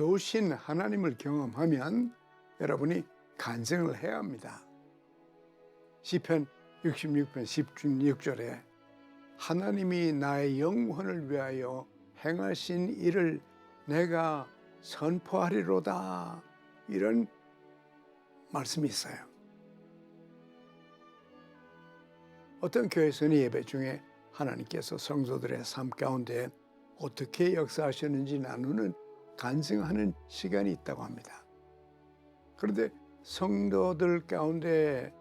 좋으신 하나님을 경험하면 여러분이 간증을 해야 합니다. 시편 66편 16절에 하나님이 나의 영혼을 위하여 행하신 일을 내가 선포하리로다 이런 말씀이 있어요. 어떤 교회에서는 예배 중에 하나님께서 성도들의 삶 가운데 어떻게 역사하셨는지 나누는 간증하는 시간이 있다고 합니다. 그런데 성도들 가운데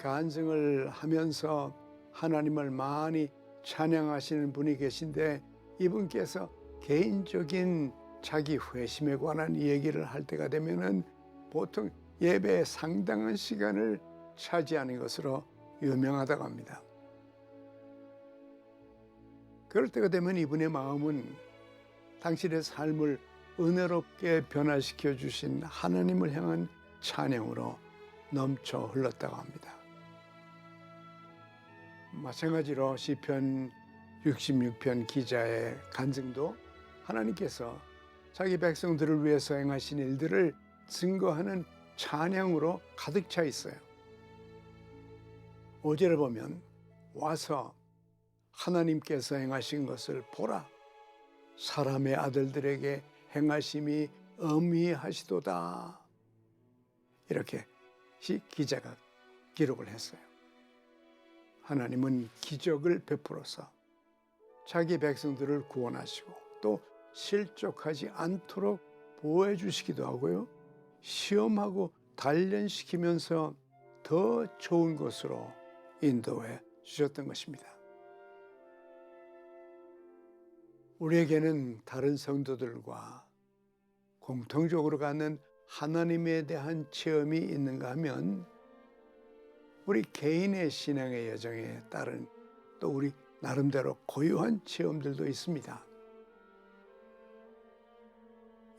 간증을 하면서 하나님을 많이 찬양하시는 분이 계신데 이분께서 개인적인 자기 회심에 관한 얘기를 할 때가 되면은 보통 예배의 상당한 시간을 차지하는 것으로 유명하다고 합니다. 그럴 때가 되면 이분의 마음은 당신의 삶을 은혜롭게 변화시켜 주신 하나님을 향한 찬양으로 넘쳐 흘렀다고 합니다. 마찬가지로 시편 66편 기자의 간증도 하나님께서 자기 백성들을 위해서 행하신 일들을 증거하는 찬양으로 가득 차 있어요. 5절을 보면 와서 하나님께서 행하신 것을 보라. 사람의 아들들에게 행하심이 어미하시도다. 이렇게 기자가 기록을 했어요. 하나님은 기적을 베풀어서 자기 백성들을 구원하시고 또 실족하지 않도록 보호해 주시기도 하고요. 시험하고 단련시키면서 더 좋은 것으로 인도해 주셨던 것입니다. 우리에게는 다른 성도들과 공통적으로 갖는 하나님에 대한 체험이 있는가 하면 우리 개인의 신앙의 여정에 따른 또 우리 나름대로 고유한 체험들도 있습니다.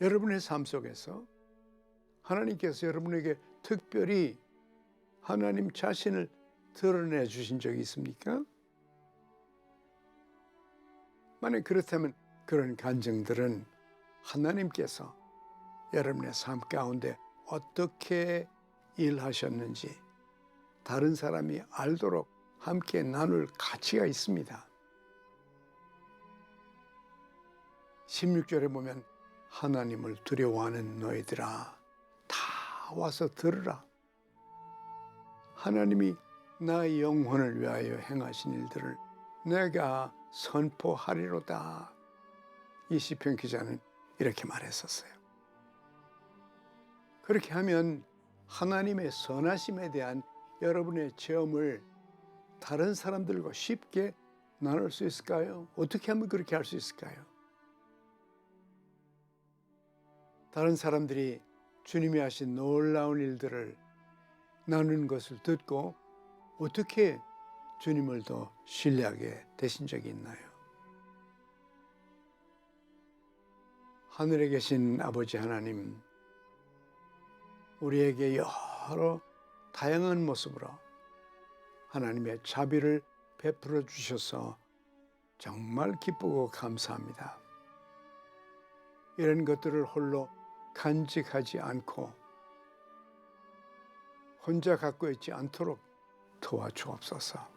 여러분의 삶 속에서 하나님께서 여러분에게 특별히 하나님 자신을 드러내 주신 적이 있습니까? 만약 그렇다면 그런 간증들은 하나님께서 여러분의 삶 가운데 어떻게 일하셨는지 다른 사람이 알도록 함께 나눌 가치가 있습니다. 16절에 보면 하나님을 두려워하는 너희들아 다 와서 들으라. 하나님이 나의 영혼을 위하여 행하신 일들을 내가 선포하리로다. 이 시편 기자는 이렇게 말했었어요. 그렇게 하면 하나님의 선하심에 대한 여러분의 체험을 다른 사람들과 쉽게 나눌 수 있을까요? 어떻게 하면 그렇게 할 수 있을까요? 다른 사람들이 주님이 하신 놀라운 일들을 나누는 것을 듣고 어떻게 주님을 더 신뢰하게 되신 적이 있나요? 하늘에 계신 아버지 하나님, 우리에게 여러 다양한 모습으로 하나님의 자비를 베풀어 주셔서 정말 기쁘고 감사합니다. 이런 것들을 홀로 간직하지 않고 혼자 갖고 있지 않도록 도와주옵소서.